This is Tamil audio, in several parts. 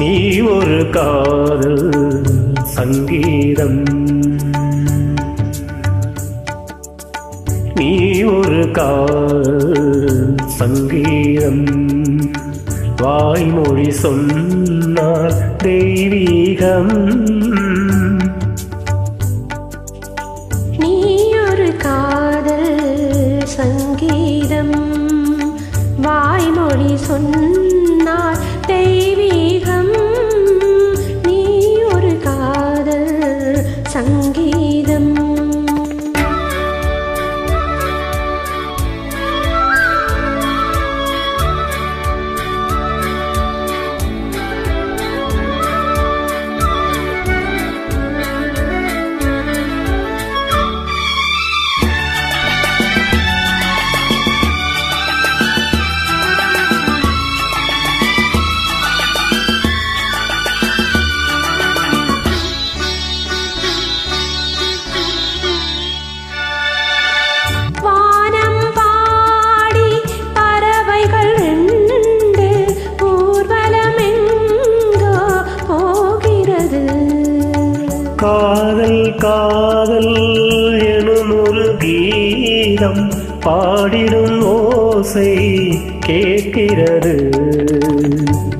நீ ஒரு காதல் சங்கீதம். நீ ஒரு காதல் சங்கீதம். வாய்மொழி சொன்னால் தெய்வீகம். நீ ஒரு காதல் சங்கீதம். வாய்மொழி சொன்ன சங்கீதம் காதல் காதல் எனும் ஒரு கீதம் பாடிடும் ஓசை கேட்கிறது.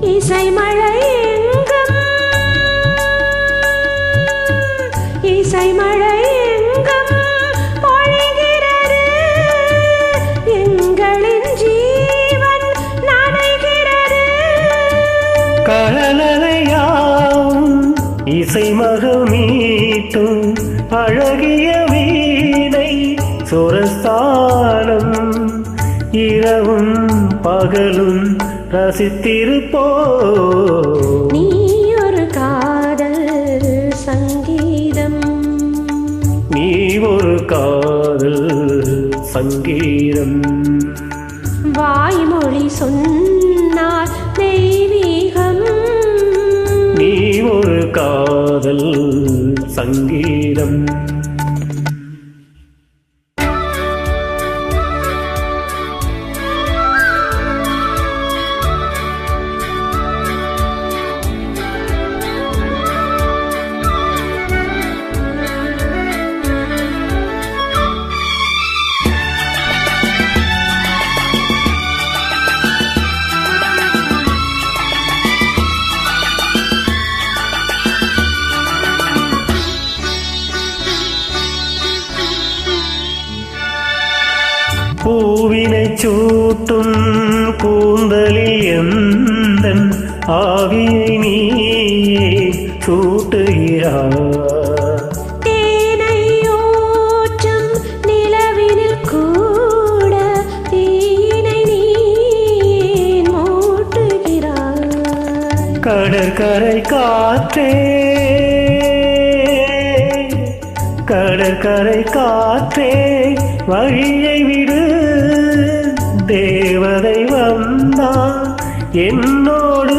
இசை மழை எங்கும் இசை மழை எங்கும் இசை மகமீட்டும் அழகிய வீணை சுரஸ்தானம். இரவும் பகலும் ரசித்திருப்போ நீ ஒரு காதல் சங்கீதம். நீ ஒரு காதல் சங்கீதம். வாய்மொழி சொன்னால் ஒரு காதல் சங்கீதம். പൂവിനെ ചൂട്ടും കൂന്തലിൽ എന്തൻ ആവിയെ നീ ചൂട്ടുകയാ. കടൽക്കരൽ കാറ്റേ கடற்கரை காற்றே வழியை விடு. தேவதை வந்தா என்னோடு